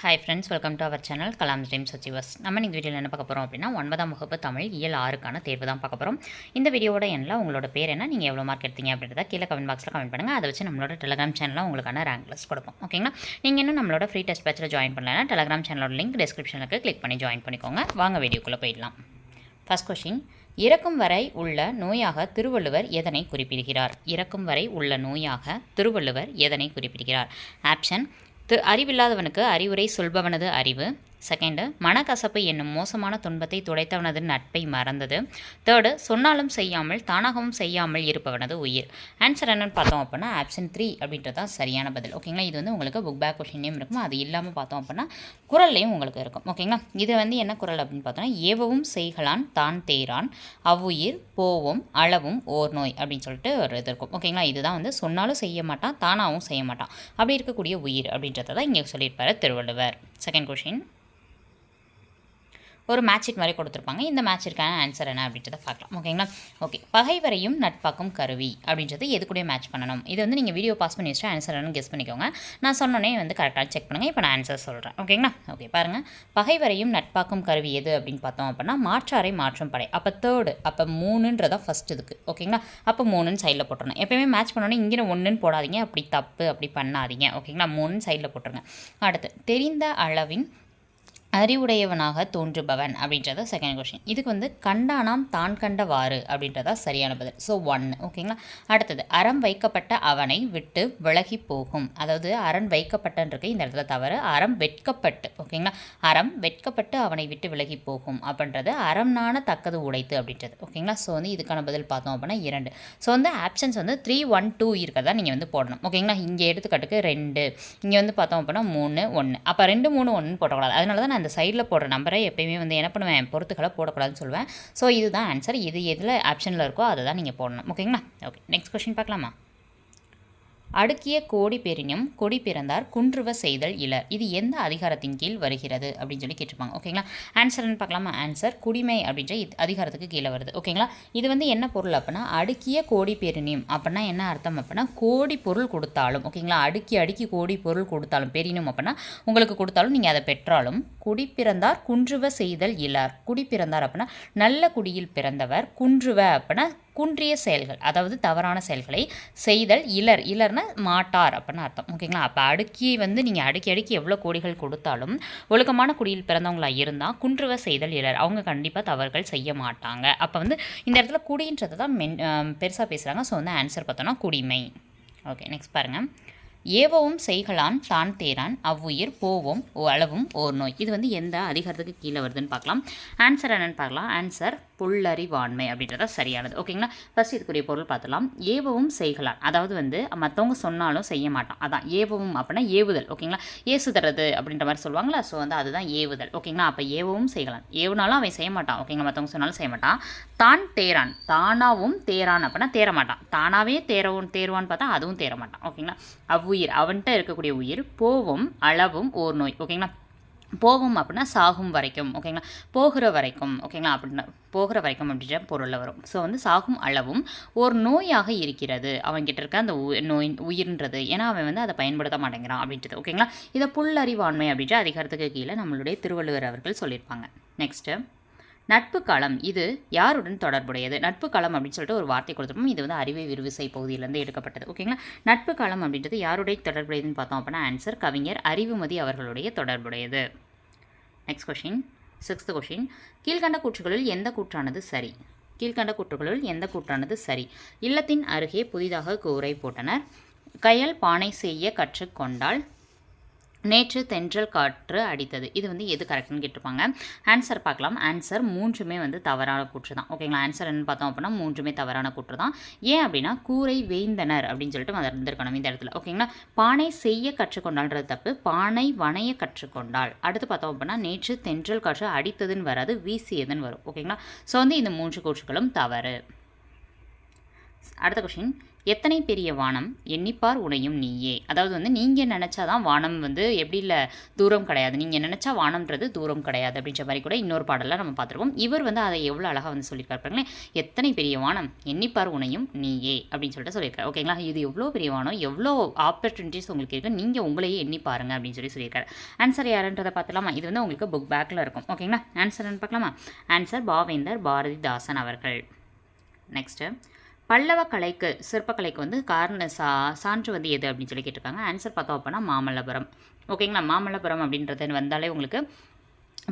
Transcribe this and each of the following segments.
Hi friends welcome to our channel Kalam dream சச்சிவஸ் நம்ம இந்த வீடியோவில் என்ன பார்க்க போகிறோம் அப்படின்னா ஒன்பதாம் வகுப்பு தமிழ் இயல் ஆறுக்கான தேர்வு தான் பார்க்க போகிறோம் இந்த வீடியோட எண்ணில் உங்களோட பேர் என்ன நீங்கள் எவ்வளோ மார்க் எடுத்தீங்க அப்படின்றத கீழே கமெண்ட் பாக்ஸில் கமெண்ட் பண்ணுங்கள் அதை வச்சு நம்மளோட டெலகிராம் சேனலில் உங்களுக்கான ரேங்க் லிஸ்ட் கொடுப்போம். ஓகேங்களா நீங்கள் இன்னும் நம்மளோட ஃப்ரீ டெஸ்ட் பேச்சில் ஜாயின் பண்ணலன்னா டெலகிராம் சேனலோட லிங்க் டிஸ்கிரிப்ஷனுக்கு கிளிக் பண்ணி ஜாயின் பண்ணிக்கோங்க. வாங்க வீடியோக்குள்ளே போயிடலாம். ஃபர்ஸ்ட் கொஷின் இறக்கும் வரை உள்ள நோயாக திருவள்ளுவர் எதனை குறிப்பிடுகிறார்? இறக்கும் வரை உள்ள நோயாக திருவள்ளுவர் எதனை குறிப்பிடுகிறார்? ஆப்ஷன் அறிவில்லாதவனுக்கு அறிவுரை சொல்பவனது அறிவு. செகண்டு மனக்கசப்பு என்னும் மோசமான துன்பத்தை துடைத்தவனது நட்பை மறந்தது. தேர்டு சொன்னாலும் செய்யாமல் தானாகவும் செய்யாமல் இருப்பவனது உயிர். ஆன்சர் என்னன்னு பார்த்தோம் அப்படின்னா ஆப்ஷன் த்ரீ அப்படின்றது தான் சரியான பதில். ஓகேங்களா இது வந்து உங்களுக்கு புக் பேக் கொஷின்லேயும் இருக்கும். அது இல்லாமல் பார்த்தோம் அப்படின்னா குரல்லையும் உங்களுக்கு இருக்கும். ஓகேங்களா இது வந்து என்ன குரல் அப்படின்னு பார்த்தோம்னா ஏவவும் செய்கலான் தான் தேரான். அவ்வுயிர் போவும் அளவும் ஓர் நோய் அப்படின்னு சொல்லிட்டு ஒரு இது இருக்கும். ஓகேங்களா இதுதான் வந்து சொன்னாலும் செய்ய மாட்டான் தானாகவும் செய்ய மாட்டான். அப்படி இருக்கக்கூடிய உயிர் அப்படின்றத தான் இங்கே சொல்லியிருப்பார் திருவள்ளுவர். செகண்ட் கொஷின் ஒரு மேட்சிட் மாதிரி கொடுத்துருப்பாங்க. இந்த மேட்சிற்கான ஆன்சர் என்ன அப்படின்றத பார்க்கலாம். ஓகேங்களா ஓகே பகைவரையும் நட்பாக்கும் கருவி அப்படின்றது எது கூட மேட்ச் பண்ணணும்? இது வந்து நீங்கள் வீடியோ பாஸ் பண்ணி வச்சுட்டு ஆன்சர் என்னன்னு கெஸ் பண்ணிக்கோங்க. நான் சொன்னோன்னே வந்து கரெக்டாக செக் பண்ணுங்கள் இப்போ நான் ஆன்சர் சொல்கிறேன் ஓகேங்களா ஓகே பாருங்கள் பகைவரையும் நட்பாக்கும் கருவி எது அப்படின்னு பார்த்தோம் அப்படின்னா மாற்றாரை மாற்றும் படை. அப்போ தேர்டு அப்போ மூணுன்றதான் ஃபஸ்ட் இதுக்கு. ஓகேங்களா அப்போ மூணுன்னு சைடில் போட்டுருணும் எப்போயுமே மேட்ச் பண்ணோன்னே இங்கே ஒன்றுன்னு போடாதீங்க. அப்படி தப்பு அப்படி பண்ணாதீங்க. ஓகேங்களா மூணுன்னு சைடில் போட்டுருங்க. அடுத்து தெரிந்த அளவின் அறிவுடையவனாக தோன்றுபவன் அப்படின்றத செகண்ட் கொஷின் இதுக்கு வந்து கண்டானாம் தான் கண்டவாறு அப்படின்றதா சரியான பதில். ஸோ ஒன் ஓகேங்களா அடுத்தது அறம் வைக்கப்பட்ட அவனை விட்டு விலகி போகும். அதாவது அரண் வைக்கப்பட்டன்றது இந்த இடத்துல தவறு. அறம் வெட்கப்பட்டு. ஓகேங்களா அறம் வெட்கப்பட்டு அவனை விட்டு விலகி போகும் அப்படின்றது அறம் நாண தக்கது உடைத்து அப்படின்றது. ஓகேங்களா ஸோ வந்து இதுக்கான பதில் பார்த்தோம் அப்படின்னா இரண்டு. ஸோ வந்து ஆப்ஷன்ஸ் வந்து த்ரீ ஒன் டூ இருக்கிறதா நீங்கள் வந்து போடணும். ஓகேங்களா இங்கே எடுத்துக்காட்டுக்கு ரெண்டு. இங்கே வந்து பார்த்தோம் அப்படின்னா மூணு ஒன்று அப்போ ரெண்டு மூணு ஒன்று போடக்கூடாது அதனால தான் நான் அந்த சைடில் போடுற நம்பரை எப்பயுமே வந்து என்ன பண்ணுவேன்? பொறுத்துக்களை போடக்கூடாதுன்னு சொல்லுவேன் ஸோ இதுதான் ஆன்சர் இது எதில் ஆப்ஷனில் இருக்கோ அதை தான் நீங்கள் போடணும் ஓகேங்களா ஓகே நெக்ஸ்ட் கொஷின் பார்க்கலாமா? அடுக்கிய கோடி பெரினும் கொடி பிறந்தார் குன்றுவ செய்தல் இலர். இது எந்த அதிகாரத்தின் கீழ் வருகிறது அப்படின்னு சொல்லி கேட்டிருப்பாங்க. ஓகேங்களா ஆன்சர்னு பார்க்கலாமா? ஆன்சர் குடிமை அப்படின்ற அதிகாரத்துக்கு கீழே வருது. ஓகேங்களா இது வந்து என்ன பொருள் அப்படின்னா அடுக்கிய கோடி பெரினியும் அப்படின்னா என்ன அர்த்தம் அப்படின்னா கோடி பொருள் கொடுத்தாலும் ஓகேங்களா அடுக்கி அடுக்கி கோடி பொருள் கொடுத்தாலும் பெரினும் அப்படின்னா உங்களுக்கு கொடுத்தாலும் நீங்கள் அதை பெற்றாலும் குடி பிறந்தார் குன்றுவ செய்தல் இலார். குடி பிறந்தார் அப்படின்னா நல்ல குடியில் பிறந்தவர் குன்றுவ அப்படின்னா குன்றிய செயல்கள் அதாவது தவறான செயல்களை செய்தல் இலர் இலர்னா மாட்டார் அப்படின்னு அர்த்தம். ஓகேங்களா? அப்போ அடுக்கி வந்து நீங்கள் அடுக்கி அடுக்கி எவ்வளோ கோடிகள் கொடுத்தாலும் ஒழுக்கமான குடியில் பிறந்தவங்களா இருந்தால் குன்றுவ செய்தல் இலர். அவங்க கண்டிப்பாக தவறுகள் செய்ய மாட்டாங்க. அப்போ வந்து இந்த இடத்துல குடின்றதை தான் மென் பெருசாக பேசுகிறாங்க ஸோ வந்து ஆன்சர் பார்த்தோன்னா குடிமை. ஓகே நெக்ஸ்ட் பாருங்கள் ஏவவும் செய்கலான் தான் தேரான் அவ்வுயிர் போவோம் அளவும் ஓர் நோய். இது வந்து எந்த அதிகாரத்துக்கு கீழே வருதுன்னு பார்க்கலாம். ஆன்சர் என்னென்னு பார்க்கலாம். ஆன்சர் புல்லறிவாண்மை அப்படின்றத சரியானது. ஓகேங்களா ஃபஸ்ட் இதுக்குரிய பொருள் பார்த்துலாம் ஏவவும் செய்கலான் அதாவது வந்து மற்றவங்க சொன்னாலும் செய்ய மாட்டான். அதான் ஏவவும் அப்படின்னா ஏவுதல். ஓகேங்களா ஏசுதறது அப்படின்ற மாதிரி சொல்லுவாங்களா ஸோ வந்து அதுதான் ஏவுதல். ஓகேங்களா அப்போ ஏவவும் செய்கலான் ஏவுனாலும் அவன் செய்ய மாட்டான். ஓகேங்களா மற்றவங்க சொன்னாலும் செய்ய மாட்டான். தான் தேரான் தானாவும் தேரான் அப்படின்னா தேர மாட்டான். தானாவே தேரவும் தேருவான்னு பார்த்தா அதுவும் தேர மாட்டான். ஓகேங்களா அவ்வுயிர். அவன்கிட்ட இருக்கக்கூடிய உயிர் போவும் அளவும் ஓர் நோய். ஓகேங்களா போகும் அப்படின்னா சாகும் வரைக்கும் ஓகேங்களா போகிற வரைக்கும் ஓகேங்களா அப்படின்னா போகிற வரைக்கும் அப்படின்ற பொருளில் வரும். ஸோ வந்து சாகும் அளவும் ஒரு நோயாக இருக்கிறது. அவன்கிட்ட இருக்க அந்த நோய் உயிர்ன்றது. ஏன்னா அவன் வந்து அதை பயன்படுத்த மாட்டேங்கிறான் அப்படின்றது ஓகேங்களா இதை புல்லறிவாண்மை அப்படின்ற அதிகாரத்துக்கு கீழே நம்மளுடைய திருவள்ளுவர் அவர்கள் சொல்லியிருப்பாங்க. நெக்ஸ்ட்டு நட்பு காலம் இது யாருடன் தொடர்புடையது? நட்பு களம் அப்படின்னு சொல்லிட்டு ஒரு வார்த்தை கொடுத்துருப்போம். இது வந்து அறிவை விரிவிசை பகுதியிலேருந்து எடுக்கப்பட்டது. ஓகேங்களா நட்பு காலம் அப்படின்றது யாருடைய தொடர்புடையதுன்னு பார்த்தோம் அப்படின்னா ஆன்சர் கவிஞர் அறிவுமதி அவர்களுடைய தொடர்புடையது. நெக்ஸ்ட் கொஷின் சிக்ஸ்த் கொஷின் கீழ்கண்ட கூற்றுகளில் எந்த கூற்றானது சரி? கீழ்கண்ட கூற்றுகளில் எந்த கூற்றானது சரி? இல்லத்தின் அருகே புதிதாக கூரை போட்டனர். கையால் பானை செய்ய கற்றுக்கொண்டால் நேற்று தென்றல் காற்று அடித்தது. இது வந்து எது கரெக்ட்னு கேட்டிருப்பாங்க. ஆன்சர் பார்க்கலாம். ஆன்சர் மூன்றுமே வந்து தவறான கூற்று தான். ஓகேங்களா ஆன்சர் என்ன பார்த்தோம் அப்படின்னா மூன்றுமே தவறான கூற்று தான். ஏன் அப்படின்னா கூரை வேந்தனர் அப்படின்னு சொல்லிட்டு வந்திருக்கணும் இந்த இடத்துல. ஓகேங்களா பானை செய்ய கற்றுக்கொண்டால்ன்றது தப்பு. பானை வனைய கற்றுக்கொண்டால் அடுத்து பார்த்தோம் அப்படின்னா நேற்று தென்றல் காற்று அடித்ததுன்னு வராது வீசியதுன்னு வரும். ஓகேங்களா ஸோ வந்து இந்த மூன்று கூற்றுகளும் தவறு. அடுத்த கொஷின் எத்தனை பெரிய வானம்? எண்ணிப்பார் உனையும் நீயே. அதாவது வந்து நீங்கள் நினச்சாதான் வானம் வந்து எப்படி இல்லை தூரம் கிடையாது. நீங்கள் நினச்சா வானம்ன்றது தூரம் கிடையாது அப்படின்ற மாதிரி கூட இன்னொரு பாடலில் நம்ம பார்த்துருவோம் இவர் வந்து அதை எவ்வளோ அழகாக வந்து சொல்லியிருக்காரு பாருங்களேன். எத்தனை பெரிய வானம்? எண்ணிப்பார் உனையும் நீயே அப்படின்னு சொல்லிட்டு சொல்லியிருக்காரு. ஓகேங்களா இது எவ்வளோ பெரிய வானம்? எவ்வளோ ஆப்பர்ச்சுனிட்டிஸ் உங்களுக்கு இருக்குது நீங்கள் உங்களையே எண்ணி பாருங்க அப்படின்னு சொல்லி சொல்லியிருக்காரு. ஆன்சர் யாருன்றதை பார்த்துலாமா இது வந்து உங்களுக்கு புக் பேக்கில் இருக்கும். ஓகேங்களா ஆன்சர் பார்க்கலாமா? ஆன்சர் பாவேந்தர் பாரதிதாசன் அவர்கள். நெக்ஸ்ட்டு பல்லவ கலைக்கு சிற்பக்கலைக்கு வந்து காரண சா சான்று வந்து எது அப்படின்னு சொல்லி கேட்டிருக்காங்க. ஆன்சர் பார்த்தோம் அப்படின்னா மாமல்லபுரம். ஓகேங்களா மாமல்லபுரம் அப்படின்றது வந்தாலே உங்களுக்கு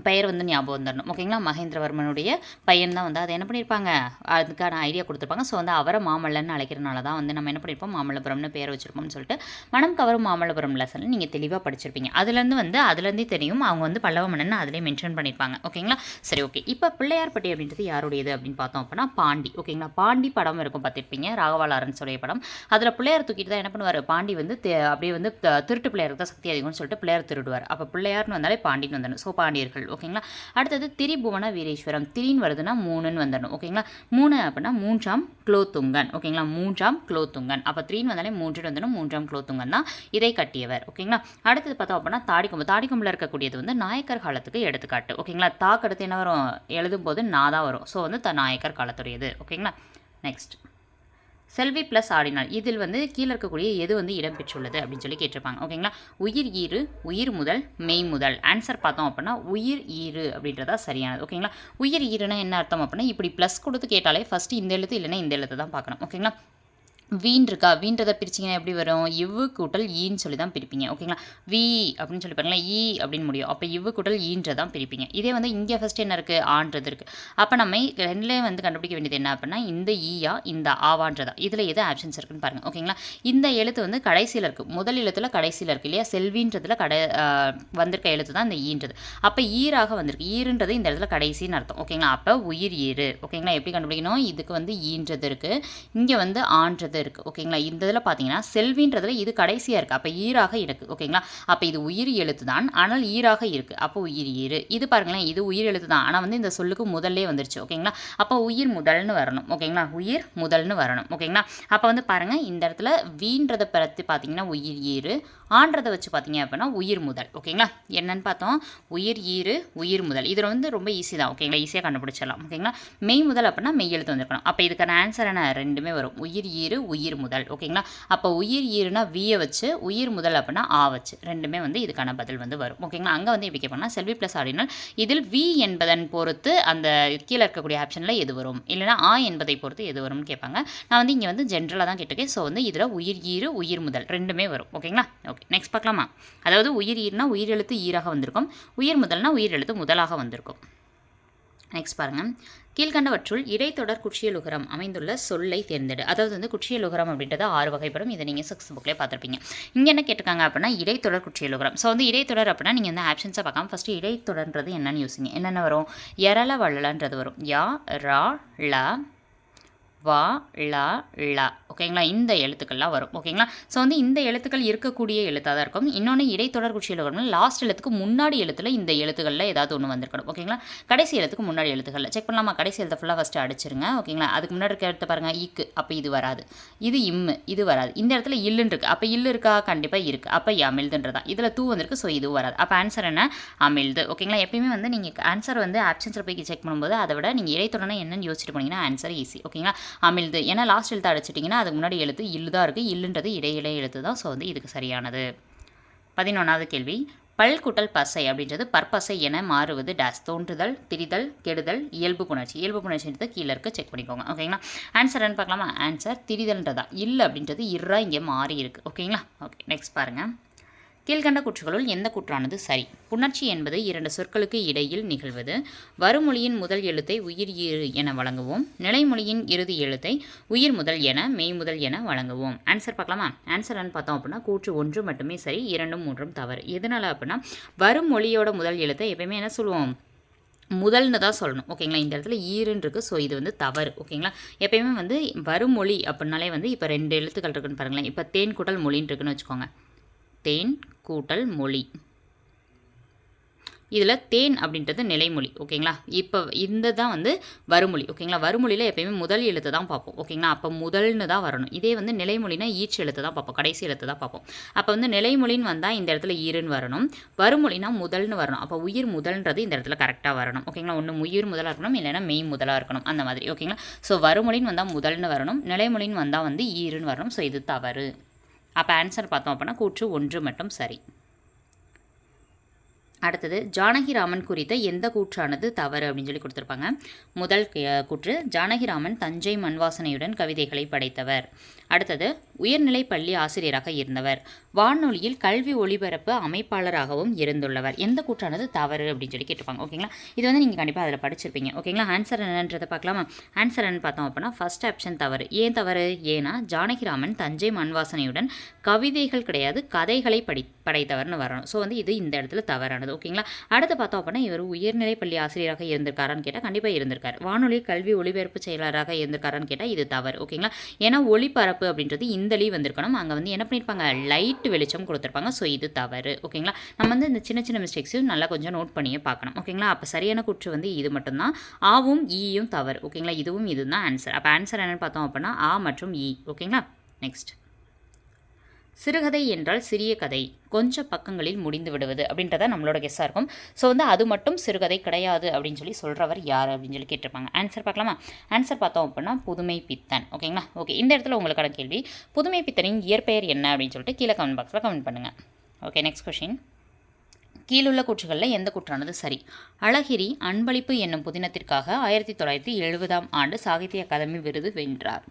பெயர் வந்து ஞாபகம் வந்துடணும் ஓகேங்களா? மகேந்திரவர்மனுடைய பையன் தான் வந்து அதை என்ன பண்ணியிருப்பாங்க? அதுக்கான ஐடியா கொடுத்துருப்பாங்க. ஸோ வந்து அவரை மாமல்லன்னு அழைக்கிறனால தான் வந்து நம்ம என்ன பண்ணியிருப்போம்? மாமல்லபுரம்னு பேர் வச்சுருப்போம்னு சொல்லிட்டு மனம் கவரும் மாமல்லபுரம் லெசன் நீங்கள் தெளிவாக படிச்சிருப்பீங்க. அதுலேருந்து வந்து அதுலேருந்தே தெரியும். அவங்க வந்து பல்லவ மன்னன் அதிலே மென்ஷன் பண்ணியிருப்பாங்க. ஓகேங்களா? சரி ஓகே. இப்போ பிள்ளையார்பட்டி அப்படின்றது யாருடையது அப்படின்னு பார்த்தோம் அப்படின்னா பாண்டி. ஓகேங்களா? பாண்டி படம் இருக்கும் பார்த்துருப்பீங்க. ராகவாலாரன்ஸுடைய படம். அதில் பிள்ளையார் தூக்கிட்டு தான் என்ன பண்ணுவார்? பாண்டி வந்து அப்படியே வந்து திருட்டு பிள்ளையாருக்கு தான் சக்தி அதிகம்னு சொல்லிட்டு பிள்ளையார் திருடுவார். அப்போ பிள்ளையார்னு வந்தாலே பாண்டின்னு வந்துடணும் ஸோ பாண்டியர்கள் ஓகேங்களா? அடுத்தது திரிபுவன வீரேஸ்வரம். திரின்னு வருதுன்னா மூணுன்னு வந்துடணும் ஓகேங்களா? மூணு அப்படின்னா மூன்றாம் குலோத்துங்கன் ஓகேங்களா? மூன்றாம் குலோத்துங்கன். அப்போ த்ரீன்னு வந்தாலே மூன்று வந்துடும் மூன்றாம் குலோத்துங்கன் தான் இதை கட்டியவர் ஓகேங்களா? அடுத்தது பார்த்தோம் அப்படின்னா தாடிக்கொம்பு. தாடிக்கொம்பில் இருக்கக்கூடியது வந்து நாயக்கர் காலத்துக்கு எடுத்துக்காட்டு ஓகேங்களா? தாக்கடுத்து என்ன வரும்? எழுதும் போது நான் தான் வரும். ஸோ வந்து த நாயக்கர் காலத்துடையது ஓகேங்களா? நெக்ஸ்ட் செல்வி ப்ளஸ் ஆடினால் இதில் வந்து கீழே இருக்கக்கூடிய எது வந்து இடம்பெற்றுள்ளது அப்படின்னு சொல்லி கேட்டிருப்பாங்க. ஓகேங்களா? உயிர் ஈறு உயிர் முதல் மெய் முதல். ஆன்சர் பார்த்தோம் அப்படின்னா உயிர் ஈறு அப்படின்றதா சரியானது. ஓகேங்களா? உயிர் ஈறுனா என்ன அர்த்தம் அப்படின்னா இப்படி ப்ளஸ் கொடுத்து கேட்டாலே ஃபஸ்ட்டு இந்த எழுத்து இல்லைன்னா இந்த எழுத்து தான் பார்க்கணும். ஓகேங்களா? வீன் இருக்கா வீன்றதை பிரிச்சிங்கன்னா எப்படி வரும்? இவ்வு கூட்டல் ஈன்னு சொல்லி தான் பிரிப்பீங்க. ஓகேங்களா? வி அப்படின்னு சொல்லி பாருங்களேன். ஈ அப்படின்னு முடியும். அப்போ இவ்வு கூட்டல் ஈன்ற தான் பிரிப்பீங்க. இதே வந்து இங்கே ஃபஸ்ட்டு என்ன இருக்குது ஆன்றது இருக்குது அப்போ நம்ம ரெண்டுலேயும் வந்து கண்டுபிடிக்க வேண்டியது என்ன அப்படின்னா இந்த ஈயா இந்த ஆவான்றதா. இதில் எது ஆப்ஷன்ஸ் இருக்குன்னு பாருங்கள் ஓகேங்களா? இந்த எழுத்து வந்து கடைசியில் இருக்குது முதல் எழுத்தில் கடைசியில் இருக்குது இல்லையா? செல்வின்றதில் கடை வந்திருக்க எழுத்து தான் இந்த ஈன்றது. அப்போ ஈராக வந்திருக்கு. ஈருன்றது இந்த இடத்துல கடைசின்னு அர்த்தம். ஓகேங்களா? அப்போ உயிர் ஈரு ஓகேங்களா? எப்படி கண்டுபிடிக்கணும்? இதுக்கு வந்து ஈன்றது இருக்குது இங்கே வந்து ஆன்றது இருக்குது ஓகேங்களா? இந்த இதில் பார்த்தீங்கன்னா செல்வின்றதுல இது கடைசியாக இருக்குது அப்போ ஈராக இருக்குது ஓகேங்களா? அப்போ இது உயிர் எழுத்து தான். ஆனால் ஈராக இருக்குது அப்போ உயிர் ஈர் இது பாருங்களேன் இது உயிர் எழுத்து தான். ஆனால் வந்து இந்த சொல்லுக்கு முதல்லே வந்துருச்சு ஓகேங்களா? அப்போ உயிர் முதல்னு வரணும் ஓகேங்களா? உயிர் முதல்னு வரணும் ஓகேங்களா? அப்போ வந்து பாருங்கள் இந்த இடத்துல வீன்றதை பற்றி பார்த்தீங்கன்னா உயிர் ஈர் ஆன்றதை வச்சு பார்த்தீங்க அப்படின்னா உயிர் முதல் ஓகேங்களா? என்னன்னு பார்த்தோம். உயிர் ஈறு உயிர் முதல். இதில் வந்து ரொம்ப ஈஸி தான் ஓகேங்களா? ஈஸியாக கண்டுபிடிச்சிடலாம் ஓகேங்களா? மெய் முதல் அப்படின்னா மெய் எழுத்து வந்திருக்கணும். அப்போ இதுக்கான ஆன்சர் என்ன? ரெண்டுமே வரும். உயிர் ஈறு உயிர் முதல் ஓகேங்களா? அப்போ உயிர் ஈருனா வியை வச்சு உயிர் முதல் அப்படின்னா ஆ வச்சு ரெண்டுமே வந்து இதுக்கான பதில் வந்து வரும் ஓகேங்களா? அங்கே வந்து எப்படி கேட்பாங்கன்னா செல்வி ப்ளஸ் ஆடினால் இதில் வி என்பதன் பொறுத்து அந்த கீழே இருக்கக்கூடிய ஆப்ஷனில் எது வரும்? இல்லைனா ஆ என்பதை பொறுத்து எது வரும்னு கேட்பாங்க நான் வந்து இங்கே வந்து ஜென்ரலாக தான் கேட்டிருக்கேன். ஸோ வந்து இதில் உயிர் ஈறு உயிர் முதல் ரெண்டுமே வரும் ஓகேங்களா? ஓகே நெக்ஸ்ட் பார்க்கலாமா? அதாவது உயிர் ஈர்னா உயிர் எழுத்து ஈராக வந்திருக்கும். உயிர் முதல்னா உயிர் எழுத்து முதலாக வந்திருக்கும். நெக்ஸ்ட் பாருங்கள் கீழ்கண்டவற்றுள் இடைத்தொடர் குற்றியலுகரம் அமைந்துள்ள சொல்லை தேர்ந்தெடு. அதாவது வந்து குற்றியலுகரம் அப்படின்றது ஆறு வகைப்படும். இதை நீங்கள் சிக்ஸ்த் புக்லேயே பார்த்துருப்பீங்க. இங்கே என்ன கேட்டிருக்காங்க அப்படின்னா இடைத்தொடர் குற்றியலுகரம். ஸோ வந்து இடைத்தொடர் அப்படின்னா நீங்கள் வந்து ஆப்ஷன்ஸை பார்க்காம ஃபஸ்ட்டு இடைத்தொடர்ன்றது என்னென்னு யோசிங்க. என்னென்ன வரும்? எரள வள்ளலன்றது வரும். யா ரா ல வா ல லா ஓகேங்களா? இந்த எழுத்துக்கள்லாம் வரும். ஓகேங்களா? ஸோ வந்து இந்த எழுத்துக்கள் இருக்கக்கூடிய எழுத்தாக தான் இருக்கும். இன்னொன்று இடைத்தொடர் குச்சியில் வரணும் லாஸ்ட் எழுத்துக்கு முன்னாடி எழுத்துல இந்த எழுத்துக்களில் ஏதாவது ஒன்று வந்திருக்கணும். ஓகேங்களா? கடைசி எழுத்துக்கு முன்னாடி எழுத்துக்களில் செக் பண்ணலாமா? கடைசி எழுத்தை ஃபுல்லாக ஃபஸ்ட்டு அடிச்சிருங்க. ஓகேங்களா? அதுக்கு முன்னாடி இருக்க எடுத்து பாருங்கள் இக்கு. அப்போ இது வராது. இது இம்மு இது வராது. இந்த இடத்துல இல்லுன்னு இருக்குது அப்போ இல்லு இருக்கா? கண்டிப்பாக இருக்குது அப்போ அமிழ்துன்றதா. இதில் தூ வந்திருக்கு. ஸோ இதுவும் வராது. அப்போ ஆன்சர் என்ன? அமிழ்து. ஓகேங்களா? எப்பயுமே வந்து நீங்கள் ஆன்சர் வந்து ஆப்ஷன்ஸில் போய் செக் பண்ணும்போது அதை விட நீங்கள் இடைத்தொடர்னா என்னன்னு யோசிச்சுட்டு போனீங்கன்னா ஆன்சர் ஈஸி ஓகேங்களா? அமிழ்து. ஏன்னா லாஸ்ட் எழுத்து அடிச்சிட்டிங்கன்னா அதுக்கு முன்னாடி எழுத்து இல்லு தான் இருக்குது இல்லுன்றது இடையிலே எழுத்து தான். ஸோ வந்து இதுக்கு சரியானது. பதினொன்றாவது கேள்வி. பல் குட்டல் பசை அப்படின்றது பற்பசை என மாறுவது டேஸ் தோன்றுதல் திரிதல் கெடுதல் இயல்பு புணர்ச்சி. இயல்பு புணர்ச்சின்றது கீழே இருக்க செக் பண்ணிக்கோங்க. ஓகேங்களா ஆன்சர் என்ன பார்க்கலாமா? ஆன்சர் திரிதல்ன்றதா? இல்லை அப்படின்றது இர்ரா இங்கே மாறி இருக்குது ஓகேங்களா ஓகே நெக்ஸ்ட் பாருங்கள் கீழ்கண்ட கூற்றுகளுள் எந்த கூற்றானது சரி? புணர்ச்சி என்பது இரண்டு சொற்களுக்கு இடையில் நிகழ்வது. வருமொழியின் முதல் எழுத்தை உயிர் இரு என வழங்குவோம். நிலைமொழியின் இறுதி எழுத்தை உயிர் முதல் என மெய் முதல் என வழங்குவோம். ஆன்சர் பார்க்கலாமா? ஆன்சர் என்ன பார்த்தோம் அப்படின்னா கூற்று ஒன்று மட்டுமே சரி இரண்டும் மூன்றும் தவறு. எதனால அப்படின்னா வருமொழியோட முதல் எழுத்தை எப்பயுமே என்ன சொல்லுவோம்? முதல்னு தான் சொல்லணும். ஓகேங்களா? இந்த இடத்துல ஈருன்னு இருக்குது ஸோ இது வந்து தவறு. ஓகேங்களா? எப்பயுமே வந்து வருமொழி அப்படின்னாலே வந்து இப்போ ரெண்டு எழுத்துக்கள் இருக்குன்னு பாருங்களேன். இப்போ தேன் மொழின்னு இருக்குன்னு வச்சுக்கோங்க. தேன் கூட்டல் மொழி. இதில் தேன் அப்படின்றது நிலைமொழி ஓகேங்களா? இப்போ இந்த தான் வந்து வருமொழி ஓகேங்களா? வருமொழியில் எப்பயுமே முதல் எழுத்து தான் பார்ப்போம் ஓகேங்களா? அப்போ முதல்னு தான் வரணும். இதே வந்து நிலைமொழினா ஈச்சு எழுத்து தான் பார்ப்போம் கடைசி எழுத்து தான் பார்ப்போம். அப்போ வந்து நிலைமொழின்னு வந்தால் இந்த இடத்துல ஈருன்னு வரணும். வருமொழினா முதல்னு வரணும். அப்போ உயிர் முதல்ன்றது இந்த இடத்துல கரெக்டாக வரணும் ஓகேங்களா? ஒன்று உயிர் முதலாக இருக்கணும் இல்லைன்னா மெய் முதலாக இருக்கணும் அந்த மாதிரி ஓகேங்களா? ஸோ வருமொழின்னு வந்தால் முதல்னு வரணும் நிலைமொழின்னு வந்தால் வந்து ஈருன்னு வரணும். ஸோ இது தவறு. அப்போ ஆன்சர் பார்த்தோம் அப்படின்னா கூற்று ஒன்று மட்டும் சரி. அடுத்தது ஜானகிராமன் குறித்த எந்த கூற்றானது தவறு அப்படின்னு சொல்லி கொடுத்துருப்பாங்க. முதல் கூற்று ஜானகிராமன் தஞ்சை மண்வாசனையுடன் கவிதைகளை படைத்தவர். அடுத்தது உயர்நிலை பள்ளி ஆசிரியராக இருந்தவர். வானொலியில் கல்வி ஒளிபரப்பு அமைப்பாளராகவும் இருந்துள்ளவர். எந்த கூற்றானது தவறு அப்படின்னு சொல்லி கேட்டுப்பாங்க ஓகேங்களா இது வந்து நீங்கள் கண்டிப்பாக அதில் படிச்சிருப்பீங்க. ஓகேங்களா ஆன்சர் என்னன்றதை பார்க்கலாமா? ஆன்சர் என்னன்னு பார்த்தோம் அப்படின்னா ஃபர்ஸ்ட் ஆப்ஷன் தவறு. ஏன் தவறு? ஏன்னா ஜானகிராமன் தஞ்சை மண்வாசனையுடன் கவிதைகள் கிடையாது கதைகளை படி படைத்தவர்னு வரணும். ஸோ வந்து இது இந்த இடத்துல தவறானது. ஓகேங்களா அடுத்து பார்த்தோம் அப்படின்னா இவர் உயர்நிலை பள்ளி ஆசிரியராக இருந்திருக்காரான்னு கேட்டால் கண்டிப்பாக இருந்திருக்காரு. வானொலி கல்வி ஒளிபரப்பு செயலராக இருந்திருக்காரான்னு கேட்டால் இது தவறு. ஓகேங்களா ஏன்னா ஒளிபரப்பு அப்படின்றது இந்த லீவ் வந்திருக்கணும். அங்கே வந்து என்ன பண்ணியிருப்பாங்க லைட் வெளிச்சம் கொடுத்துருப்பாங்க. ஸோ இது தவறு. ஓகேங்களா நம்ம வந்து இந்த சின்ன சின்ன மிஸ்டேக்ஸையும் நல்லா கொஞ்சம் நோட் பண்ணியே பார்க்கணும். ஓகேங்களா அப்போ சரியான குற்று வந்து இது மட்டும்தான். ஆவும் ஈயும் தவறு. ஓகேங்களா இதுவும் இதுதான் ஆன்சர் அப்போ ஆன்சர் என்னன்னு பார்த்தோம் அப்படின்னா ஆ மற்றும் ஈ. ஓகேங்களா நெக்ஸ்ட் சிறுகதை என்றால் சிறிய கதை. கொஞ்ச பக்கங்களில் முடிந்து விடுவது அப்படின்றத நம்மளோட கெஸ்ஸாக இருக்கும். ஸோ வந்து அது மட்டும் சிறுகதை கிடையாது அப்படின்னு சொல்லி சொல்கிறவர் யார் அப்படின்னு சொல்லி கேட்டிருப்பாங்க. ஆன்சர் பார்க்கலாமா? ஆன்சர் பார்த்தோம் அப்படின்னா புதுமை பித்தன். ஓகேங்களா ஓகே இந்த இடத்துல உங்களுக்கான கேள்வி. புதுமை பித்தனின் இயற்பெயர் என்ன அப்படின்னு சொல்லிட்டு கீழே கமெண்ட் பாக்ஸில் கமெண்ட் பண்ணுங்கள் ஓகே நெக்ஸ்ட் கொஷின் கீழுள்ள கூற்றுகளில் எந்த கூற்றானது சரி? அழகிரி அன்பளிப்பு என்னும் புதினத்திற்காக ஆயிரத்தி தொள்ளாயிரத்தி எழுபதாம் ஆண்டு சாகித்ய அகாதமி விருது வென்றார்.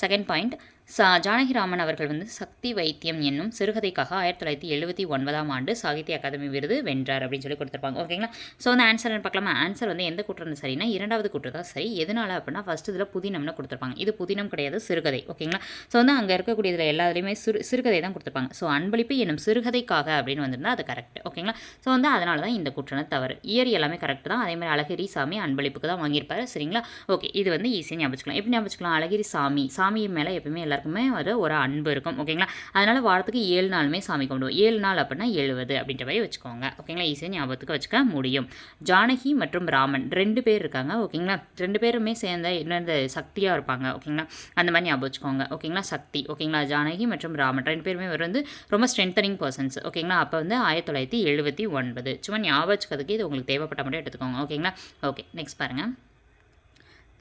செகண்ட் பாயிண்ட் சா ஜானகிராமன் அவர்கள் வந்து சக்தி வைத்தியம் என்னும் சிறுகதைக்காக ஆயிரத்தி தொள்ளாயிரத்தி எழுபத்தி ஒன்பதாம் ஆண்டு சாகித்ய அகாதமி விருது வென்றார் அப்படின்னு சொல்லி கொடுத்துருப்பாங்க. ஓகேங்களா ஸோ அந்த ஆன்சர் பார்க்கலாமா? ஆன்சர் வந்து எந்த கூற்று சரினா இரண்டாவது கூற்று தான் சரி. எதனால அப்படின்னா ஃபஸ்ட் இதில் புதினம்னு கொடுத்துருப்பாங்க. இது புதினம் கிடையாது சிறுகதை. ஓகேங்களா ஸோ வந்து அங்கே இருக்கக்கூடிய இதில் எல்லாத்துலேயுமே சிறு சிறுகதை தான் கொடுத்துருப்பாங்க. ஸோ அன்பளிப்பு என்னும் சிறுகதைக்காக அப்படின்னு வந்திருந்தால் அது கரெக்ட் ஓகேங்களா ஸோ வந்து அதனால தான் இந்த கூற்றானது தவறு. இயர் எல்லாமே கரெக்ட் தான். அதே மாதிரி அழகிரி சாமி அன்பளிப்புக்கு தான் வாங்கியிருப்பாரு. சரிங்களா? ஓகே இது வந்து ஈஸியாக ஞாபகம் எப்படி ஞாபகம் அழகிரி சாமி. சாமி மேலே எப்பவுமே எல்லாருக்குமே ஒரு ஒரு அன்பு இருக்கும். ஓகேங்களா? அதனால் வாரத்துக்கு ஏழு நாளுமே சாமி கும்பிடுவோம். ஏழு நாள் அப்படின்னா எழுபது அப்படின்ற மாதிரி வச்சுக்கோங்க. ஓகேங்களா? ஈஸியாக ஞாபகத்துக்கு வச்சுக்க முடியும். ஜானகி மற்றும் ராமன் ரெண்டு பேர் இருக்காங்க. ஓகேங்களா? ரெண்டு பேருமே சேர்ந்த என்னது சக்தியாக இருப்பாங்க? ஓகேங்களா? அந்த மாதிரி ஞாபகம் வச்சுக்கோங்க. ஓகேங்களா? சக்தி. ஓகேங்களா? ஜானகி மற்றும் ராமன் ரெண்டு பேருமே இவர் வந்து ரொம்ப ஸ்ட்ரென்தனிங் பர்சன்ஸ் ஓகேங்களா? அப்போ வந்து ஆயிரத்தி தொள்ளாயிரத்தி எழுபத்தி ஒன்பது. சும்மா ஞாபகம் வச்சுக்கிறதுக்கு இது உங்களுக்கு தேவைப்பட்ட மட்டும் எடுத்துக்கோங்க. ஓகேங்களா? ஓகே நெக்ஸ்ட் பாருங்கள்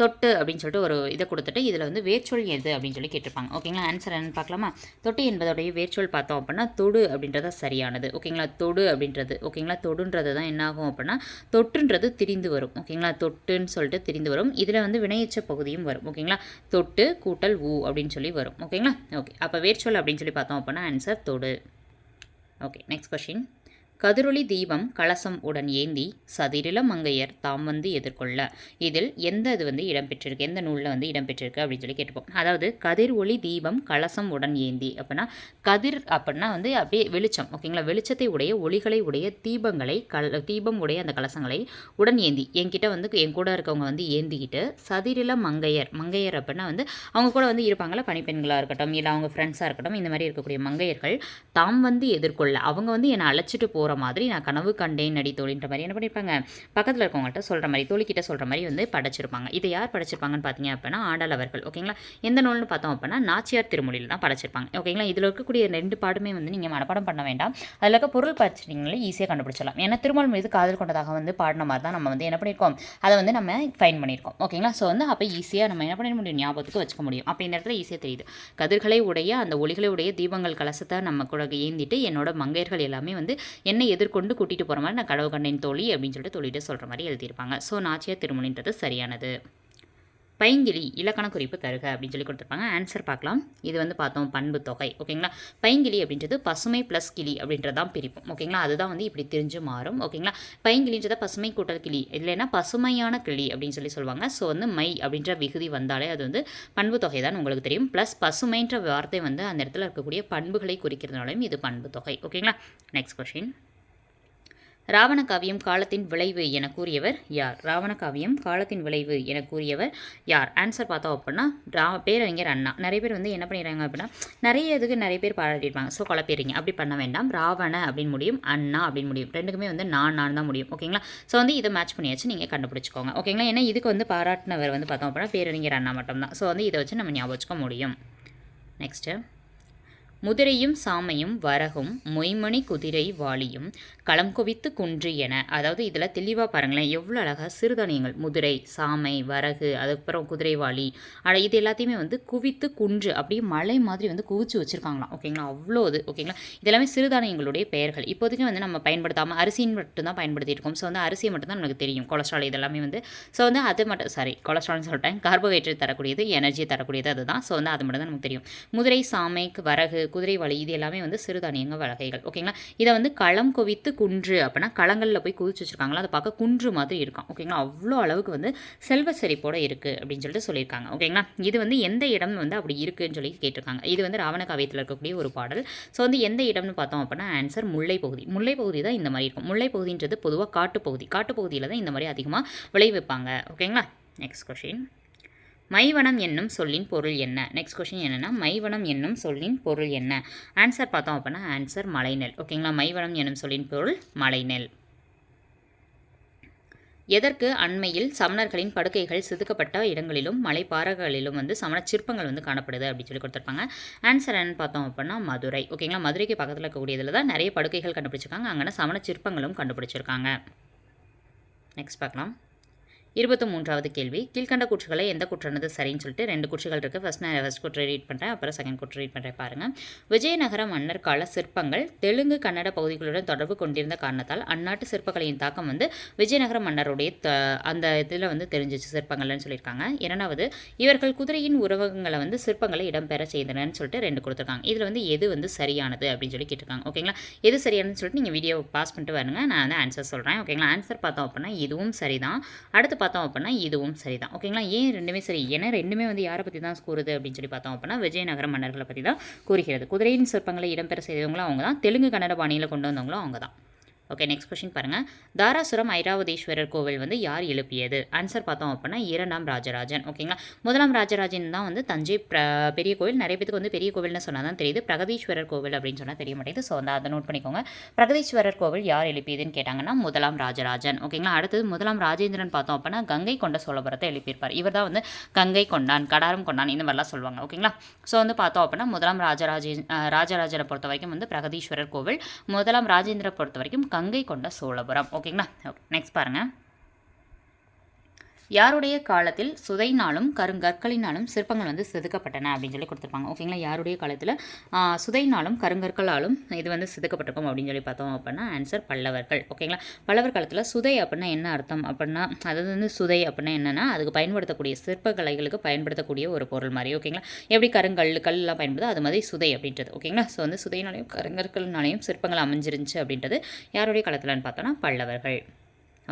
தொட்டு அப்படின்னு சொல்லிட்டு ஒரு இதை கொடுத்துட்டு இதில் வந்து வேர்ச்சொல் எது அப்படின்னு சொல்லி கேட்டிருப்பாங்க. ஓகேங்களா ஆன்சர் என்னன்னு பார்க்கலாமா? தொட்டு என்பதோடைய வேர்ச்சொல் பார்த்தோம் அப்படின்னா தொடு அப்படின்றது சரியானது. ஓகேங்களா தொடு அப்படின்றது. ஓகேங்களா தொடுன்றது தான் என்னாகும் அப்படின்னா தொட்டுன்றது திரிந்து வரும். ஓகேங்களா தொட்டுன்னு சொல்லிட்டு திரிந்து வரும். இதில் வந்து வினையச்ச பகுதியும் வரும். ஓகேங்களா தொட்டு கூட்டல் ஊ அப்படின்னு சொல்லி வரும். ஓகேங்களா ஓகே அப்போ வேர்ச்சொல் அப்படின்னு சொல்லி பார்த்தோம் அப்படின்னா ஆன்சர் தொடு. ஓகே நெக்ஸ்ட் கொஷின் கதிரொளி தீபம் கலசம் உடன் ஏந்தி சதிரில மங்கையர் தாம் வந்து எதிர்கொள்ள. இதில் எந்த இது வந்து இடம்பெற்றிருக்கு? எந்த நூலில் வந்து இடம்பெற்றிருக்கு? அப்படின்னு சொல்லி கேட்டுப்போம். அதாவது கதிர் ஒளி தீபம் கலசம் உடன் ஏந்தி அப்படின்னா கதிர் அப்படின்னா வந்து அப்படியே வெளிச்சம் ஓகேங்களா? வெளிச்சத்தை உடைய ஒளிகளை உடைய தீபங்களை கல் தீபம் உடைய அந்த கலசங்களை உடன் ஏந்தி. என்கிட்ட வந்து என் கூட இருக்கவங்க வந்து ஏந்திக்கிட்டு சதிரில மங்கையர் மங்கையர் அப்படின்னா வந்து அவங்க கூட வந்து இருப்பாங்களா பணிப்பெண்களாக இருக்கட்டும் இல்லை அவங்க ஃப்ரெண்ட்ஸாக இருக்கட்டும் இந்த மாதிரி இருக்கக்கூடிய மங்கையர்கள் தாம் வந்து எதிர்கொள்ள. அவங்க வந்து என்னை அழைச்சிட்டு போகிற மாதிரி நான் கனவு கண்டேன் நடி தோழின்ற மாதிரி என்ன பண்ணியிருப்பாங்க பக்கத்தில் இருக்கவங்கள்ட்ட சொல்கிற மாதிரி தோழிக்கிட்ட சொல்கிற மாதிரி வந்து படைச்சிருப்பாங்க. இதை யார் படைச்சிருப்பாங்கன்னு பார்த்தீங்க அப்படின்னா ஆண்டாள் அவர்கள். ஓகேங்களா எந்த நூல்னு பார்த்தோம் அப்படின்னா நாச்சியார் திருமொழியில் தான் படைச்சிருப்பாங்க. ஓகேங்களா இதில் இருக்கக்கூடிய ரெண்டு பாடுமே வந்து நீங்கள் மனப்பாடம் பண்ண வேண்டாம். அதில் இருக்க பொருள் படிச்சிட்டிங்களே ஈஸியாக கண்டுபிடிச்சலாம் ஏன்னா திருமல் மீது காதல் கொண்டதாக வந்து பாடின மாதிரி தான் நம்ம வந்து என்ன பண்ணியிருக்கோம்? அதை வந்து நம்ம ஃபைன் பண்ணியிருக்கோம். ஓகேங்களா ஸோ வந்து அப்போ ஈஸியாக நம்ம என்ன பண்ண முடியும்? ஞாபகத்துக்கு வச்சுக்க முடியும். அப்போ இந்த இடத்துல ஈஸியாக தெரியுது. கதிர்களை உடைய அந்த ஒளிகளை உடைய தீபங்கள் கலசத்தை நம்ம கூட ஏந்திட்டு என்னோட மங்கையர்கள் எல்லாமே வந்து என்ன எதிர்கொண்டு கூட்டிகிட்டு போகிற மாதிரி நான் கடவு கண்டேன் தோழி அப்படின்னு சொல்லிட்டு தோழிட்டு சொல்கிற மாதிரி எழுதியிருப்பாங்க. ஸோ நாச்சியார் திருமணின்றது சரியானது. பைங்கிளி இலக்கண குறிப்பு தருக அப்படின்னு சொல்லி கொடுத்துருப்பாங்க. ஆன்சர் பார்க்கலாம். இது வந்து பார்த்தோம் பண்பு தொகை. ஓகேங்களா? பைங்கிளி அப்படின்றது பசுமை ப்ளஸ் கிளி அப்படின்றது தான் பிரிப்போம். ஓகேங்களா? அதுதான் வந்து இப்படி தெரிஞ்சு மாறும். ஓகேங்களா? பைங்கிளின்றத பசுமை கூட்டல் கிளி இல்லைன்னா பசுமையான கிளி அப்படின்னு சொல்லி சொல்லுவாங்க. ஸோ வந்து மை அப்படின்ற விகுதி வந்தாலே அது வந்து பண்பு தொகை தான் உங்களுக்கு தெரியும். ப்ளஸ் பசுமைன்ற வார்த்தை வந்து அந்த இடத்துல இருக்கக்கூடிய பண்புகளை குறிக்கிறதுனாலையும் இது பண்பு தொகை. ஓகேங்களா? நெக்ஸ்ட் கொஷின் ராவண காவியம் காலத்தின் விளைவு என கூறியவர் யார்? ராவண காவியம் காலத்தின் விளைவு என கூறியவர் யார்? ஆன்சர் பார்த்தோம் அப்படின்னா ரா பேரறிஞர் அண்ணா. நிறைய பேர் வந்து என்ன பண்ணிடுறாங்க அப்படின்னா நிறைய இதுக்கு நிறைய பேர் பாராட்டியிருப்பாங்க. ஸோ குழப்பிடுறீங்க அப்படி பண்ண வேண்டாம். ராவண அப்படின்னு முடியும் அண்ணா அப்படின்னு முடியும். ரெண்டுக்குமே வந்து நான் நான் தான் முடியும். ஓகேங்களா ஸோ வந்து இதை மேட்ச் பண்ணியாச்சு. நீங்கள் கண்டுபிடிச்சிக்கோங்க. ஓகேங்களா ஏன்னா இதுக்கு வந்து பாராட்டினவர் வந்து பார்த்தோம் அப்படின்னா பேரறிஞர் அண்ணா மட்டும்தான். ஸோ வந்து இதை வச்சு நம்ம ஞாபகம் முடியும். நெக்ஸ்ட்டு முதிரையும் சாமையும் வரகும் மொய்மணி குதிரை வாளியும் களம் குவித்து குன்று என. அதாவது இதில் தெளிவாக பாருங்களேன் எவ்வளோ அழகாக சிறுதானியங்கள். முதிரை சாமை வரகு அதுக்கப்புறம் குதிரைவாளி அட இது எல்லாத்தையுமே வந்து குவித்து குன்று அப்படியே மலை மாதிரி வந்து குவிச்சு வச்சுருக்காங்களாம். ஓகேங்களா? அவ்வளோ இது ஓகேங்களா? இதெல்லாமே சிறுதானியங்களுடைய பெயர்கள். இப்போதைக்கு வந்து நம்ம பயன்படுத்தாமல் அரிசின்னு மட்டும்தான் பயன்படுத்தியிருக்கோம் ஸோ வந்து அரிசியை மட்டும்தான் நமக்கு தெரியும். கொலஸ்ட்ரால் இதெல்லாமே வந்து ஸோ வந்து அது மட்டும் சாரி கொலஸ்ட்ரால்னு சொல்லிட்டேன். கார்போஹைட்ரேட் தரக்கூடியது எனர்ஜி தரக்கூடியது அதுதான். ஸோ வந்து அது மட்டும் தான் நமக்கு தெரியும். முதிரை சாமை வரகு குதிரை வலி இது எல்லாமே வந்து சிறுதானியங்க வகைகள். ஓகேங்களா இதை வந்து களம் குவித்து குன்று அப்படின்னா களங்களில் போய் குதிச்சு வச்சுருக்காங்களா? அதை பார்க்க குன்று மாதிரி இருக்கும். ஓகேங்களா அவ்வளோ அளவுக்கு வந்து செல்வ செழிப்போட இருக்குது அப்படின்னு சொல்லிட்டு சொல்லியிருக்காங்க. ஓகேங்களா இது வந்து எந்த இடம் வந்து அப்படி இருக்குன்னு சொல்லி கேட்டிருக்காங்க. இது வந்து ராவண காவியத்தில் இருக்கக்கூடிய ஒரு பாடல். ஸோ வந்து எந்த இடம்னு பார்த்தோம் அப்படின்னா ஆன்சர் முல்லை பகுதி. முல்லை பகுதி தான் இந்த மாதிரி இருக்கும். முல்லை பகுதின்றது பொதுவாக காட்டுப்பகுதி காட்டுப்பகுதியில் தான் இந்த மாதிரி அதிகமாக விளைவிப்பாங்க. ஓகேங்களா நெக்ஸ்ட் கொஷின் மைவனம் என்னும் சொல்லின் பொருள் என்ன? நெக்ஸ்ட் கொஷின் என்னென்னா மைவனம் என்னும் சொல்லின் பொருள் என்ன? ஆன்சர் பார்த்தோம் அப்படின்னா ஆன்சர் மலைநெல். ஓகேங்களா மைவனம் என்னும் சொல்லின் பொருள் மலைநெல். எதற்கு அண்மையில் சமணர்களின் படுக்கைகள் செதுக்கப்பட்ட இடங்களிலும் மலைப்பாறைகளிலும் வந்து சமண சிற்பங்கள் வந்து காணப்படுது அப்படின்னு சொல்லி கொடுத்துருப்பாங்க. ஆன்சர் என்னன்னு பார்த்தோம் அப்படின்னா மதுரை. ஓகேங்களா மதுரைக்கு பக்கத்தில் இருக்கக்கூடியதில் தான் நிறைய படுக்கைகள் கண்டுபிடிச்சிருக்காங்க. அங்கே சமண சிற்பங்களும் கண்டுபிடிச்சிருக்காங்க. நெக்ஸ்ட் பார்க்கலாம். இருபத்தி மூன்றாவது கேள்வி. கீழ்கண்ட குற்றுகளை எந்த குற்றானது சரின்னு சொல்லிட்டு ரெண்டு குற்றுகள் இருக்குது ஃபஸ்ட் நான் ஃபஸ்ட் குற்றை ரீட் பண்ணுறேன் அப்புறம் செகண்ட் குற்றை ரீட் பண்ணுறேன் பாருங்கள் விஜயநகர மன்னர் கால சிற்பங்கள் தெலுங்கு கன்னட பகுதிகளுடன் தொடர்பு கொண்டிருந்த காரணத்தால் அந்நாட்டு சிற்பக்கலையின் தாக்கம் வந்து விஜயநகர மன்னருடைய த அந்த இதில் வந்து தெரிஞ்சிச்சு சிற்பங்கள்னு சொல்லியிருக்காங்க. இரண்டாவது இவர்கள் குதிரையின் உறவகங்களை வந்து சிற்பங்களை இடம்பெற செய்தனன்னு சொல்லிட்டு ரெண்டு கொடுத்துருக்காங்க. இதில் வந்து எது வந்து சரியானது அப்படின்னு சொல்லி கேட்டிருக்காங்க. ஓகேங்களா எது சரியானதுன்னு சொல்லிட்டு நீங்கள் வீடியோ பாஸ் பண்ணிட்டு வருங்க. நான் வந்து ஆன்சர் சொல்கிறேன் ஓகேங்களா ஆன்சர் பார்த்தோம் அப்படின்னா இதுவும் சரிதான். அடுத்து பார்த்தோம் அப்படின்னா இதுவும் சரி தான் ஓகேங்களா? ஏன் ரெண்டுமே சரி? ஏன்னா ரெண்டுமே வந்து யாரை பற்றி தான் கூறுது அப்படின்னு சொல்லி பார்த்தோம் அப்படின்னா விஜயநகர மன்னர்களை பற்றி தான் கூறுகிறது. குதிரையின் சிற்பங்களை இடம்பெற செய்தவங்களும் அவங்க தான் தெலுங்கு கன்னட பாணியில் கொண்டு வந்தவங்களும் அவங்க தான் ஓகே நெக்ஸ்ட் கொஸ்டின் பாருங்கள் தாராசுரம் ஐராவதீஸ்வரர் கோவில் வந்து யார் எழுப்பியது? ஆன்சர் பார்த்தோம் அப்படின்னா இரண்டாம் ராஜராஜன். ஓகேங்களா முதலாம் ராஜராஜன் தான் வந்து தஞ்சை பெரிய கோவில். நிறைய பேருக்கு வந்து பெரிய கோவில்னு சொன்னால் தான் தெரியுது. பிரகதீஸ்வரர் கோவில் அப்படின்னு சொன்னால் தெரிய மாட்டேங்குது. ஸோ வந்து அதை நோட் பண்ணிக்கோங்க. பிரகதீஸ்வரர் கோவில் யார் எழுப்பியதுன்னு கேட்டாங்கன்னா முதலாம் ராஜராஜன். ஓகேங்களா அடுத்தது முதலாம் ராஜேந்திரன் பார்த்தோம் அப்படின்னா கங்கை கொண்ட சோழபுரத்தை எழுப்பியிருப்பார். இவர் தான் வந்து கங்கை கொண்டான் கடாரம் கொண்டான் இந்த மாதிரிலாம் சொல்லுவாங்க. ஓகேங்களா ஸோ வந்து பார்த்தோம் அப்படின்னா முதலாம் ராஜராஜே ராஜராஜனை பொறுத்த வரைக்கும் வந்து பிரகதீஸ்வரர் கோவில். முதலாம் ராஜேந்திர பொறுத்த வரைக்கும் கங்கை கொண்ட சோழபுரம். ஓகேங்களா? நெக்ஸ்ட் பாருங்கள் யாருடைய காலத்தில் சுதைனாலும் கருங்கற்களினாலும் சிற்பங்கள் வந்து செதுக்கப்பட்டன அப்படின்னு சொல்லி கொடுத்துருப்பாங்க. ஓகேங்களா யாருடைய காலத்தில்? சுதைனாலும் கருங்கற்களாலும் இது வந்து செதுக்கப்பட்டிருக்கும் அப்படின்னு சொல்லி பார்த்தோம் அப்படின்னா ஆன்சர் பல்லவர்கள். ஓகேங்களா பல்லவர் காலத்தில் சுதை அப்படின்னா என்ன அர்த்தம் அப்படின்னா அதாவது வந்து சுதை அப்படின்னா என்னென்னா அதுக்கு பயன்படுத்தக்கூடிய சிற்ப கலைகளுக்கு பயன்படுத்தக்கூடிய ஒரு பொருள் மாதிரி. ஓகேங்களா எப்படி கருங்கல் கல்லாம் பயன்படுதோ அது மாதிரி சுதை அப்படின்றது. ஓகேங்களா ஸோ வந்து சுதைனாலையும் கருங்கற்கள்னாலையும் சிற்பங்கள் அமைஞ்சிருந்துச்சு அப்படின்றது யாருடைய காலத்தில்னு பார்த்தோன்னா பல்லவர்கள்.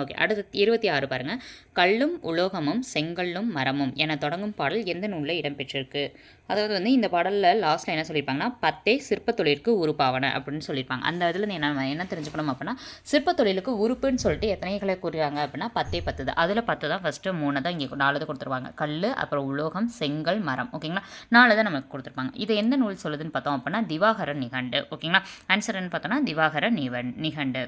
ஓகே அடுத்து இருபத்தி ஆறு பாருங்கள் கல்லும் உலோகமும் செங்கல்லும் மரமும் என தொடங்கும் பாடல் எந்த நூலில் இடம்பெற்றிருக்கு? அதாவது வந்து இந்த பாடலில் லாஸ்ட்டில் என்ன சொல்லியிருப்பாங்கன்னா பத்தே சிற்ப தொழிலுக்கு உறுப்பாவன அப்படின்னு சொல்லியிருப்பாங்க அந்த இதில் என்ன என்ன தெரிஞ்சுக்கணும் அப்படின்னா சிற்ப தொழிலுக்கு உறுப்புன்னு சொல்லிட்டு எத்தனைகளை கூறுறாங்க அப்படின்னா பத்தே பத்து தான் அதில் பத்து தான் ஃபஸ்ட்டு மூணு தான் இங்கே நாலு தான் கொடுத்துருவாங்க. கல் அப்புறம் உலோகம் செங்கல் மரம். ஓகேங்களா நாலு தான் நமக்கு கொடுத்துருப்பாங்க. இது எந்த நூல் சொல்லுதுன்னு பார்த்தோம் அப்படின்னா திவாகர நிகண்டு. ஓகேங்களா ஆன்சர்னு பார்த்தோன்னா திவாகர நிவன் நிகண்டு.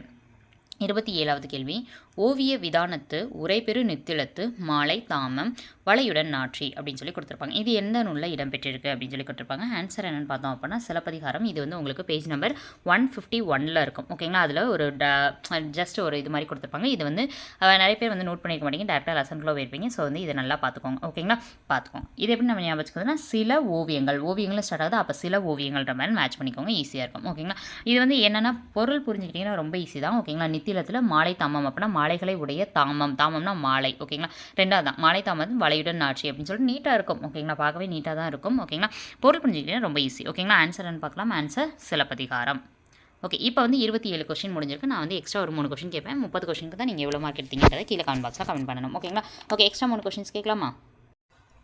இருபத்தி ஏழாவது கேள்வி. ஓவிய விதானத்து உரைபெரு நித்திலத்து மாலை தாமம் வலையுடன் நாற்றி அப்படின்னு சொல்லி கொடுத்துருப்பாங்க. இது எந்த நூலில் இடம்பெற்றிருக்கு அப்படின்னு சொல்லி கொடுத்துருப்பாங்க. ஆன்சர் என்னென்னு பார்த்தோம் அப்படின்னா சிலப்பதிகாரம். இது வந்து உங்களுக்கு பேஜ் நம்பர் ஒன் ஃபிஃப்டி ஒனில் இருக்கும். ஓகேங்களா அதில் ஒரு ஜஸ்ட் ஒரு இது மாதிரி கொடுத்துருப்பாங்க. இது வந்து நிறைய பேர் வந்து நோட் பண்ணிக்க மாட்டீங்க. டேரக்டாக லெசன்குள்ளே போயிருப்பீங்க. ஸோ வந்து இதை நல்லா பார்த்துக்கோங்க. ஓகேங்களா பார்த்துக்கோங்க. இது எப்படி நம்ம ஞாபகம் வச்சுக்கிறதுனா சில ஓவியங்கள். ஓவியங்களும் ஸ்டார்ட் ஆகுது. அப்போ சில ஓவியங்கள்ன்ற மாதிரி மேட்ச் பண்ணிக்கோங்க. ஈஸியாக இருக்கும். ஓகேங்களா இது வந்து என்னென்னா பொருள் புரிஞ்சுக்கிட்டிங்கன்னா ரொம்ப ஈஸி தான். ஓகேங்களா நித்திலத்தில் மாலை தாமம். அப்படின்னா மாலைகளை உடைய தாமம். தாமம்னா மாலை. ஓகேங்களா ரெண்டாவது தான் மாலை தாமம் வலையுடன் ஆட்சி அப்படின்னு சொல்லிட்டு நீட்டாக இருக்கும். ஓகேங்களா பார்க்கவே நீட்டாக தான் இருக்கும் ஓகேங்களா பொருள் புரிஞ்சுக்கிட்டீங்கன்னா ரொம்ப ஈஸி ஓகேங்களா ஆன்சர்னு பார்க்கலாம். ஆன்சர் சிலப்பதிகாரம். ஓகே இப்போ வந்து இருபத்தி ஏழு கொஸ்டின் முடிஞ்சிருக்கு. நான் வந்து எக்ஸ்ட்ரா ஒரு மூணு கொஸ்டின் கேட்பேன். முப்பது கொஸ்டினுக்கு தான் நீங்கள் எவ்வளோ மார்க் எடுத்தீங்கன்றதை கீழே கமெண்ட் பாக்ஸில் கமெண்ட் பண்ணணும். ஓகேங்களா ஓகே எக்ஸ்ட்ரா மூணு கொஸ்டின்ஸ் கேட்கலாமா?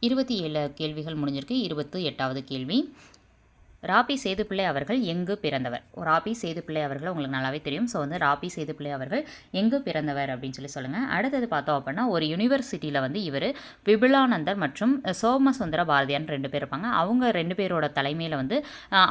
இருபத்தி ஏழு கேள்விகள் முடிஞ்சிருக்கு. இருபத்தி எட்டாவது கேள்வி. ராபி சேதுப்பிள்ளை அவர்கள் எங்கு பிறந்தவர்? ராபி சேதுப்பிள்ளை அவர்கள் உங்களுக்கு நல்லாவே தெரியும். ஸோ வந்து ராபி சேதுப்பிள்ளை அவர்கள் எங்கு பிறந்தவர் அப்படின்னு சொல்லி சொல்லுங்கள் அடுத்தது பார்த்தோம் அப்படின்னா ஒரு யூனிவர்சிட்டியில் வந்து இவர் விபுலானந்தர் மற்றும் சோமசுந்தர பாரதியான் ரெண்டு பேர் இருப்பாங்க. அவங்க ரெண்டு பேரோட தலைமையில் வந்து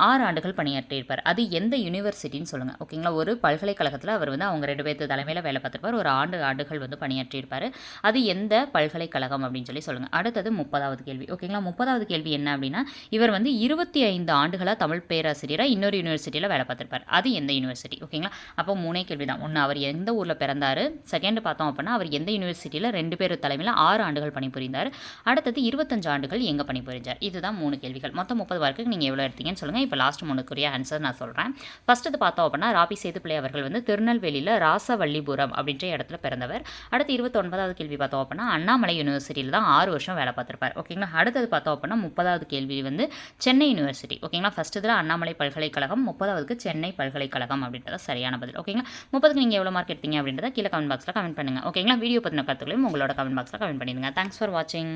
ஆறு ஆண்டுகள் பணியாற்றியிருப்பார். அது எந்த யூனிவர்சிட்டின்னு சொல்லுங்கள் ஓகேங்களா ஒரு பல்கலைக்கழகத்தில் அவர் வந்து அவங்க ரெண்டு பேர்த்து தலைமையில் வேலை பார்த்துருப்பார். ஒரு ஆண்டு ஆண்டுகள் வந்து பணியாற்றியிருப்பார். அது எந்த பல்கலைக்கழகம் அப்படின்னு சொல்லி சொல்லுங்கள் அடுத்தது முப்பதாவது கேள்வி. ஓகேங்களா முப்பதாவது கேள்வி என்ன அப்படின்னா இவர் வந்து இருபத்தி ஐந்து ஆண்டு ஆண்டுகளாக தமிழ் பேராசிரியராக இன்னொரு யூனிவர்சிட்டியில் வேலை பார்த்துருப்பார். அது எந்த யூனிவர்சிட்டி ஓகேங்களா அப்போ மூணே கேள்வி தான் ஒன்று அவர் எந்த ஊரில் பிறந்தார்? செகண்ட் பார்த்தோம் அப்படின்னா அவர் எந்த யூனிவர்சிட்டியில் ரெண்டு பேர் தலைமையில் ஆறு ஆண்டுகள் பணிபுரிந்தார். அடுத்தது இருபத்தஞ்சு ஆண்டுகள் எங்கே பணிபுரிஞ்சார்? இதுதான் மூணு கேள்விகள். மொத்தம் முப்பது மார்க்குக்கு நீங்கள் எவ்வளோ எடுத்தீங்கன்னு சொல்லுங்கள் இப்போ லாஸ்ட் மூணுக்குரிய ஆன்சர் நான் சொல்கிறேன் ஃபஸ்ட்டு இது பார்த்தோம் அப்படின்னா ராபி சேதுப்பிள்ளை அவர்கள் வந்து திருநெல்வேலியில் ராசவல்லிபுரம் அப்படின்ற இடத்துல பிறந்தவர். அடுத்து இருபத்தொன்பதாவது கேள்வி பார்த்தோம் அப்படின்னா அண்ணாமலை யூனிவர்சிட்டியில் தான் ஆறு வருஷம் வேலை பார்த்துருப்பார். ஓகேங்களா அடுத்தது பார்த்தோம் அப்படின்னா முப்பதாவது கேள்வி வந்து சென்னை யூனிவர்சிட்டி ஓகேங்களா ஃபஸ்ட்டு இதில் அண்ணாமலை பல்கலைக்கழகம் முப்பதாவதுக்கு சென்னை பல்கலைக்கழகம் அப்படின்றத சரியான பதில். ஓகேங்களா? முப்பதுக்கு நீங்கள் எவ்வளோ மார்க் எடுத்தீங்க அப்படின்றத கீழே கமெண்ட் பாக்ஸில் கமெண்ட் பண்ணுங்கள் ஓகேங்களா? வீடியோ பற்றின கருத்துக்களையும் உங்களோட கமெண்ட் பாக்ஸில் கமெண்ட் பண்ணிடுங்க. தேங்க்ஸ் ஃபார் வாட்சிங்